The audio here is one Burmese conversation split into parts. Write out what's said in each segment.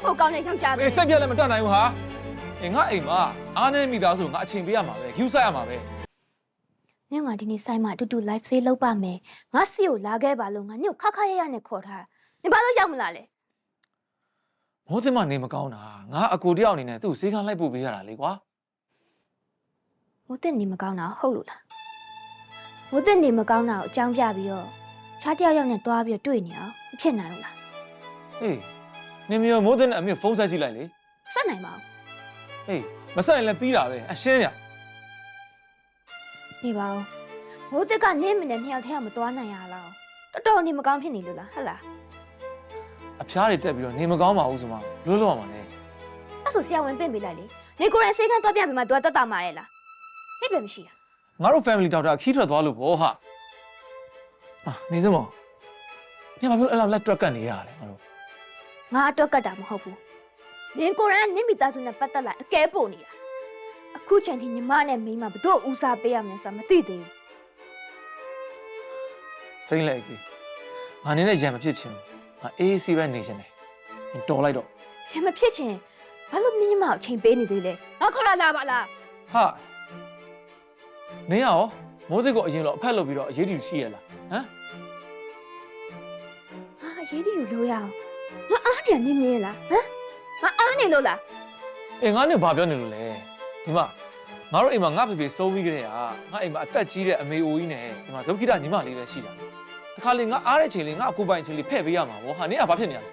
က်ဖို့ကောင်းတဲ့ယောက်ျားပဲအေးစိတ်ပြက်လည်းမတတ်နိုင်ဘူးဟာအေးငါအိမ်မှာအားနေမိသားဆိုငါအချိန်ပေးရမှာပဲ queue ဆက်ရမှာပဲညငါဒီနေ့ဆိုင်မှာအတူတူ live sale လုပ်ပါမယ်ငါစီကိုလာခဲ့ပါလို့ငါညို့ခါခါရရနဲ့ခေါ်ထားတာနေဘာလို့ရောက်မလာလဲမိုးစင်မနေမကောင်းတာငါအကိုတယောက်အနေနဲ့သူ့ဈေးကန်းလိုက်ပို့ပေးရတာလေကွာမိုးတက်နေမကောင်းတာဟုတ်လို့လားမိုးတက်နေမကောင်းတာကိုအကြောင်းပြပြီးတော့ခြားတယောက်ယောက်နဲ့တွားပြီးတော့တွေ့နေအောင်မဖြစ်နိုင်ဘူးလားဟေး နေမရောမိုးစင်နဲ့အမေဖုန်းဆက်ကြည့်လိုက်လေဆက်နိုင်ပါဘူးဟေးမဆက်ရင်လည်းပြီးတာပဲအရှင်းရနေပါဦးမိုးတက်ကနေမနဲ့နှစ်ယောက်တည်းကမတွားနိုင်ရလားတော်တော်နေမကောင်းဖြစ်နေလို့လားဟဟလားအဖျားတွေတက်ပြီးတော့နေမကောင်းပါဘူးဆိုမှလွတ်လွတ်အောင်ပါလေအဲ့ဆိုဆရာဝန်ပင့်ပေးလိုက်လေနေကိုယ်တိုင်စေကန်းတွားပြပြီးမှ तू ကတက်တာမှာလေလားဟိတ်ပဲမရှိတာငါတို့ family doctor ခီးထွက်သွားလို့ဗောဟာအာနေစမောညဘာဖြစ်လို့အဲ့လောက်လက်တွက်ကတ်နေရလဲငါတို့ ငါအတွက်ကတ်တာမဟုတ်ဘူးနင်ကိုယ်တိုင်ကနင့်မိသားစုနဲ့ပတ်သက်လာအကဲပို့နေတာအခုချိန်ထိညီမနဲ့မိန်းမဘတို့ဦးစားပေးရမလဲဆိုတာမသိသေးဘူးစိမ့်လိုက်ပြီငါနေနဲ့ရံမဖြစ်ချင်ဘူးငါအေးအေးဆေးပဲနေချင်တယ်နင်တော်လိုက်တော့ရမဖြစ်ချင်ဘာလို့မြင်းညီမကိုအချိန်ပေးနေသေးလဲငါခေါ်လာလာပါလားဟာနင်ကရောမိုးစစ်ကိုအရင်တော့အဖက်လုပ်ပြီးတော့အရေးတူရှိရလားဟမ်ဟာအရေးဒီကိုလိုရအောင် ငါအားနေရနေမြင်လားဟမ်ငါအားနေလို့လားအေးငါနဲ့ဘာပြောနေလို့လဲဒီမှာငါတို့အိမ်မှာငါဖေဖေစိုးပြီးကြတဲ့ဟာငါအိမ်မှာအသက်ကြီးတဲ့အမေအိုကြီးနဲ့ဒီမှာဒုက္ခိတညီမလေးလည်းရှိတာတခါလေငါအားတဲ့ချိန်လေးငါအကူပိုင်ချိန်လေးဖဲ့ပေးရမှာဗောဟာနင်ကဘာဖြစ်နေရလဲ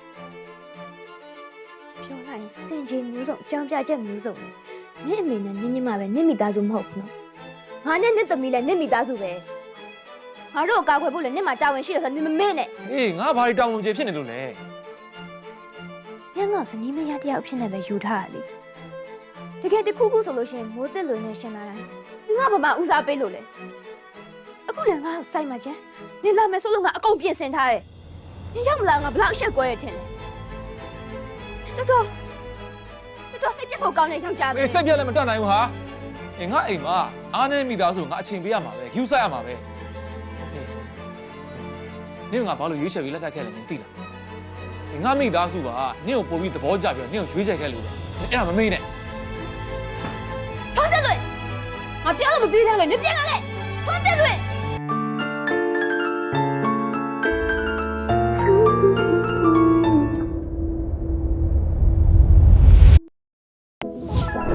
ပြောလိုက်ရင်စင်ကြီးမျိုးစုံအကြောင်းပြချက်မျိုးစုံနဲ့နင့်အမေနဲ့နင့်ညီမပဲနင့်မိသားစုမဟုတ်ဘူးနော်ငါနဲ့နင့်သမီးလည်းနင့်မိသားစုပဲငါတို့ကိုကာကွယ်ဖို့လည်းနင့်မှာတာဝန်ရှိတယ်ဆိုတော့နင်မမေ့နဲ့အေးငါဘာတွေတောင်းဝန်ကျေဖြစ်နေလို့လဲ ညငေါဇနီးမယားတယောက်အဖြစ်နဲ့ပဲယူထားတာလေတကယ်တခုခုဆိုလို့ရှိရင်မိုးတက်လွင်နဲ့ရှင်လာတိုင်းဒီငါဘာမှဦးစားပေးလို့လေအခုလည်းငါ့ကိုစိုက်မှချင်နေလာမယ်ဆိုလို့ငါအကုန်ပြင်ဆင်ထားတယ်နေရောက်မလားငါဘလောက်ရှက်ကွဲရထင်လဲတော်တော်တော်တော်စိတ်ပြတ်ဖို့ကောင်းတဲ့ယောက်ျားပဲအေးစိတ်ပြက်လည်းမတတ်နိုင်ဘူးဟာအေးငါအိမ်မှာအားနေမိသားဆိုငါအချိန်ပေးရမှာပဲ queue ဆက်ရမှာပဲအေးနင်ကငါဘာလို့ရွေးချယ်ပြီးလက်ထပ်ခဲ့လဲနင်သိလားအေး ငါမိသားစုကနင့်ကိုပို့ပြီးသဘောကျပြီးတော့နင့်ကိုရွေးချယ်ခဲ့လို့ပဲနင်အဲ့ဒါမမေ့နဲ့ထွန်းတက်လွင်ငါပြောလို့မပြီးသေးလို့နေပြန်လာလေထွန်းတက်လွင်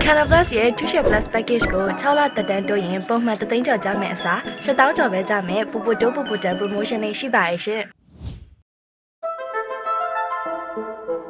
Canal Plus ရဲ့ Two Share Plus Package ကို6လတက်တန်းတိုးရင်ပုံမှန်3သိန်းကျော်ကြမယ်အစား7000ကျော်ပဲကြမယ်ပူပူတိုးပူပူတန် promotion တွေရှိပါရဲ့ရှင်။ Thank you.